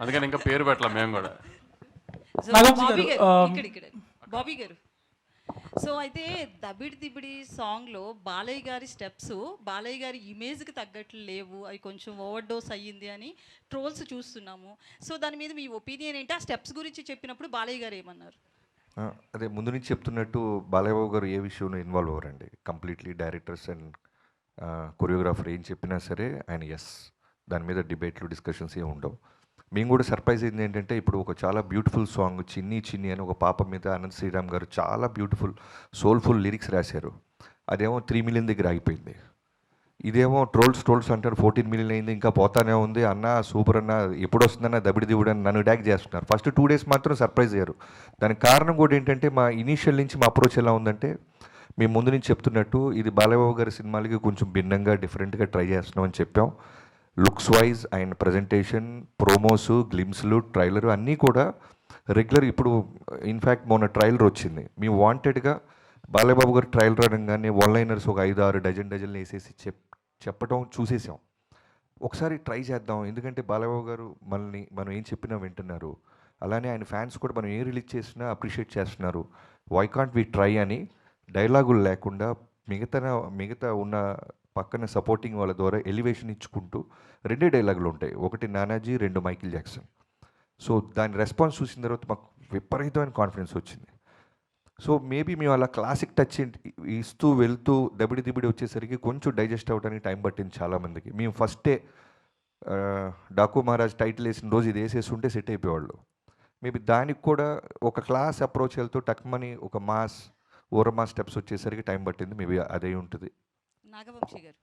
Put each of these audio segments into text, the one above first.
అందుకని ఇంకా పేరు పెట్టలేం మేము కూడా. బాబీ గారు, um, ఇక్కడ ఇక్కడ. బాబీ గారు. సో అయితే దబిడి దిబిడి సాంగ్లో బాలయ్య గారి స్టెప్స్ బాలయ్య గారి ఇమేజ్కి తగ్గట్లు లేవు అవి కొంచెం ఓవర్ డోస్ అయ్యింది అని ట్రోల్స్ చూస్తున్నాము. సో దాని మీద మీ ఒపీనియన్ ఏంటి? ఆ స్టెప్స్ గురించి చెప్పినప్పుడు బాలయ్య గారు ఏమన్నారు? అదే ముందు నుంచి చెప్తున్నట్టు బాలయ్యబాబు గారు ఏ విషయంలో ఇన్వాల్వ్ అవ్వరండి? కంప్లీట్లీ డైరెక్టర్స్ అండ్ కొరియోగ్రాఫర్ ఏం చెప్పినా సరే ఆయన ఎస్ దాని మీద డిబేట్లు డిస్కషన్స్ ఏమి ఉండవు. మేము కూడా సర్ప్రైజ్ అయింది ఏంటంటే ఇప్పుడు ఒక చాలా బ్యూటిఫుల్ సాంగ్ చిన్ని చిన్ని అని ఒక పాప మీద అనంత్ శ్రీరామ్ గారు చాలా బ్యూటిఫుల్ సోల్ఫుల్ లిరిక్స్ రాశారు. అదేమో త్రీ మిలియన్ దగ్గర ఆగిపోయింది. ఇదేమో ట్రోల్స్ ట్రోల్స్ అంటారు ఫోర్టీన్ మిలియన్ అయింది ఇంకా పోతానే ఉంది అన్న సూపర్ అన్న ఎప్పుడు వస్తుందన్న దబిడి దివుడు అని నన్ను డ్యాక్ చేస్తున్నారు. ఫస్ట్ టూ డేస్ మాత్రం సర్ప్రైజ్ అయ్యారు. దానికి కారణం కూడా ఏంటంటే మా ఇనీషియల్ నుంచి మా అప్రోచ్ ఎలా ఉందంటే మేము ముందు నుంచి చెప్తున్నట్టు ఇది బాలయ్యబాబు గారి సినిమాలకి కొంచెం భిన్నంగా డిఫరెంట్గా ట్రై చేస్తున్నాం అని చెప్పాం. Looks wise and presentation promos గ్లిమ్స్లు trailer అన్నీ కూడా రెగ్యులర్ ఇప్పుడు ఇన్ఫ్యాక్ట్ మొన్న ట్రైలర్ వచ్చింది. మేము వాంటెడ్గా బాలయ్యబాబు గారు ట్రైలర్ అనగానే వన్ లైనర్స్ ఒక ఐదు ఆరు డజన్ డజన్లు వేసేసి చెప్ చెప్పటం చూసేసాం. ఒకసారి ట్రై చేద్దాం. ఎందుకంటే బాలయ్యబాబు గారు మనల్ని మనం ఏం చెప్పినా వింటున్నారు. అలానే ఆయన ఫ్యాన్స్ కూడా మనం ఏం రిలీజ్ చేసినా అప్రిషియేట్ చేస్తున్నారు. వై కాంట్ వి ట్రై అని డైలాగులు లేకుండా మిగతా మిగతా ఉన్న పక్కన సపోర్టింగ్ వాళ్ళ ద్వారా ఎలివేషన్ ఇచ్చుకుంటూ రెండే డైలాగులు ఉంటాయి. ఒకటి నానాజీ రెండు మైకిల్ జాక్సన్. సో దాని రెస్పాన్స్ చూసిన తర్వాత మాకు విపరీతమైన కాన్ఫిడెన్స్ వచ్చింది. సో మేబీ మేము అలా క్లాసిక్ టచ్ ఇస్తూ వెళ్తూ దబిడి దిబిడి వచ్చేసరికి కొంచెం డైజెస్ట్ అవ్వడానికి టైం పట్టింది చాలామందికి మేము ఫస్టే డాకు మహారాజ్ టైటిల్ వేసిన రోజు ఇది వేసేసి ఉంటే సెట్ అయిపోయేవాళ్ళు. మేబీ దానికి కూడా ఒక క్లాస్ అప్రోచ్ వెళ్తూ టక్మని ఒక మాస్ ఓరమా స్టెప్స్ వచ్చేసరికి టైం పట్టింది. మేబీ అదే ఉంటుంది. నాగవంశీ గారు.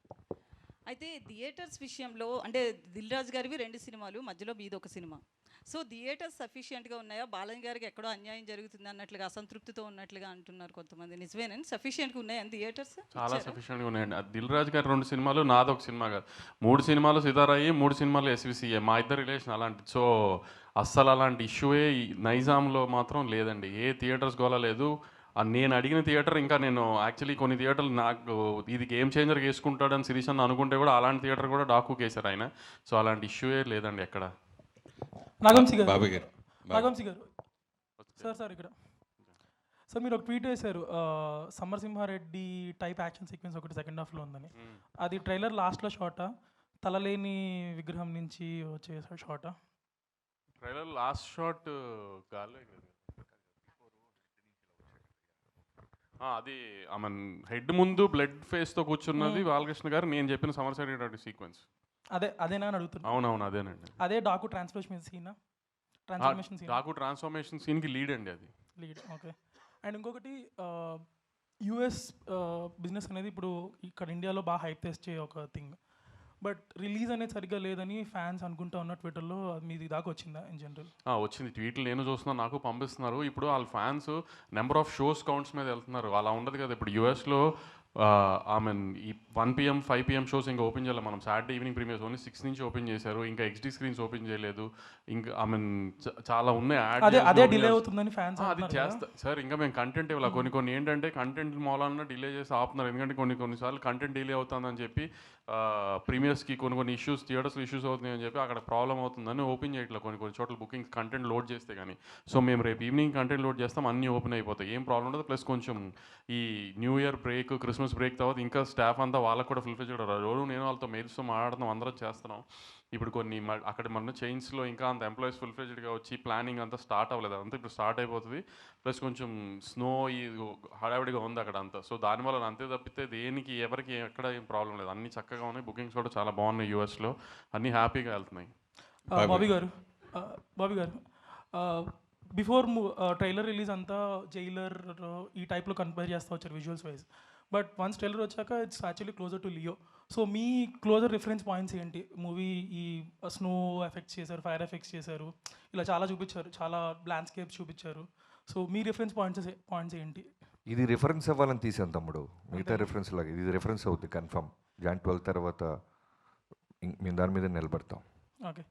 అయితే థియేటర్స్ విషయంలో అంటే దిల్ రాజు గారివి రెండు సినిమాలు మధ్యలో మీది ఒక సినిమా. సో థియేటర్స్ సఫిషియెంట్గా ఉన్నాయా? బాలయ్య గారికి ఎక్కడో అన్యాయం జరుగుతుంది అన్నట్లుగా అసంతృప్తితో ఉన్నట్లుగా అంటున్నారు కొంతమంది. నిజమేనండి? సఫిషియెంట్గా ఉన్నాయని థియేటర్స్? చాలా సఫిషియెంట్గా ఉన్నాయండి. దిల్ రాజు గారి రెండు సినిమాలు నాది ఒక సినిమా కాదు. మూడు సినిమాలు సితారాయి మూడు సినిమాలు ఎస్విసిఏ మా ఇద్దరు రిలేషన్ అలాంటి సో అస్సలు అలాంటి ఇష్యూయే నైజాంలో మాత్రం లేదండి. ఏ థియేటర్స్ గోలా లేదు. నేను అడిగిన థియేటర్ ఇంకా నేను యాక్చువల్లీ కొన్ని థియేటర్లు నాకు ఇది గేమ్ చేంజర్ వేసుకుంటాడని సిరీస్ అని అనుకుంటే కూడా అలాంటి థియేటర్ కూడా డాకు కేసారు ఆయన. సో అలాంటి ఇష్యూయే లేదండి ఎక్కడ. నాగంశి గారు. బాబాయ్ గారు. నాగంశి గారు. సార్ సార్ ఇక్కడ. సార్ మీరు ఒక ట్వీట్ వేశారు. ఆ, సమరసింహారెడ్డి టైప్ యాక్షన్ సీక్వెన్స్ ఒకటి సెకండ్ హాఫ్లో ఉందని. అది ట్రైలర్ లాస్ట్లో షార్టా? తలలేని విగ్రహం నుంచి వచ్చే షార్టా? ట్రైలర్ లాస్ట్ షాట్ గాల్లో అది ఆమె హెడ్ ముందు బ్లడ్ ఫేస్తో కూర్చున్నది బాలకృష్ణ గారు. నేను చెప్పిన సమరసైనటువంటి సీక్వెన్స్. అదే అదేనా అని అడుగుతున్నా. అవునవును అదేనండి. అదే డాకు ట్రాన్స్ఫర్మేషన్ సీనా? Transformation scene? డాకు ట్రాన్స్ఫర్మేషన్ సీన్కి లీడ్ అండి అది. లీడ్ ఓకే అండ్ ఇంకొకటి యుఎస్ బిజినెస్ అనేది ఇప్పుడు ఇక్కడ ఇండియాలో బాగా హైప్ తెచ్చే ఒక థింగ్ బట్ రిలీజ్ అనేది సరిగ్గా లేదని ఫ్యాన్స్ అనుకుంటా ఉన్న ట్విట్టర్లో మీది దాకా వచ్చిందా ఇన్ జనరల్ వచ్చింది. ట్వీట్లు నేను చూస్తున్నాను నాకు పంపిస్తున్నారు. ఇప్పుడు వాళ్ళ fans number of shows counts మీద వెళ్తున్నారు. అలా ఉండదు కదా. ఇప్పుడు యూఎస్లో ఐ మీన్ ఈ one PM five PM shows ఇంకా ఓపెన్ చేయాలి. మనం Saturday evening premieres only six నుంచి ఓపెన్ చేశారు. ఇంకా ఎక్స్డి స్క్రీన్స్ ఓపెన్ చేయలేదు. ఇంకా ఐ మీన్ చాలా ఉన్నాయి యాడ్ అదే డిలే అవుతుందని ఫ్యాన్స్ అది చేస్తా. సార్ ఇంకా మేము కంటెంట్ ఇవ్వాలి. కొన్ని కొన్ని ఏంటంటే కంటెంట్ మూలన డిలే చేసి ఆపుతున్నారు. ఎందుకంటే కొన్ని కొన్నిసార్లు కంటెంట్ డిలే అవుతుందని చెప్పి ప్రీమియర్స్కి కొన్ని కొన్ని ఇష్యూస్ థియేటర్స్ ఇష్యూస్ అవుతున్నాయి అని చెప్పి అక్కడ ప్రాబ్లం అవుతుందని ఓపెన్ చేయట్లేదు. కొన్ని కొన్ని చోట్ల బుకింగ్ కంటెంట్ లోడ్ చేస్తే కానీ సో మేము రేపు ఈవినింగ్ కంటెంట్ లోడ్ చేస్తాం అన్నీ ఓపెన్ అయిపోతాయి. ఏం ప్రాబ్లం ఉండదు. ప్లస్ కొంచెం ఈ new year break Christmas break తర్వాత ఇంకా స్టాఫ్ అంతా వాళ్ళకి కూడా ఫుల్ఫిల్ చేయడం రోజు నేను వాళ్ళతో మెయిల్స్తో మాట్లాడుతున్నాం అందరం చేస్తున్నాం. ఇప్పుడు కొన్ని అక్కడ మన చైన్స్లో ఇంకా అంత ఎంప్లాయీస్ ఫుల్ ఫ్లెజ్డ్గా వచ్చి ప్లానింగ్ అంతా స్టార్ట్ అవ్వలేదు. అంతా ఇప్పుడు స్టార్ట్ అయిపోతుంది. ప్లస్ కొంచెం స్నో ఈ హడావిడిగా ఉంది అక్కడ అంతా. సో దానివల్ల అంతే తప్పితే దేనికి ఎవరికి ఎక్కడ ఏం ప్రాబ్లం లేదు. అన్ని చక్కగా ఉన్నాయి. బుకింగ్స్ కూడా చాలా బాగున్నాయి యూఎస్లో అన్నీ హ్యాపీగా వెళ్తున్నాయి. బాబీ గారు బాబీ గారు బిఫోర్ ట్రైలర్ రిలీజ్ అంతా జైలర్ ఈ టైప్లో కంపేర్ చేస్తూ వచ్చారు visuals wise but once trailer వచ్చాక it's actually closer to Leo so me closer reference points ఏంటి? మూవీ ఈ స్నో ఎఫెక్ట్స్ చేశారు ఫైర్ ఎఫెక్ట్స్ చేశారు ఇలా చాలా చూపించారు చాలా ల్యాండ్స్కేప్స్ చూపించారు. సో మీ రిఫరెన్స్ పాయింట్స్ పాయింట్స్ ఏంటి? ఇది రిఫరెన్స్ అవ్వాలని తీసాను తమ్ముడు. మిగతా రిఫరెన్స్ లాగా ఇది రిఫరెన్స్ అవుద్ది కన్ఫర్మ్. జాన్ ట్వెల్త్ తర్వాత మేము దాని మీద నిలబడతాం. ఓకే.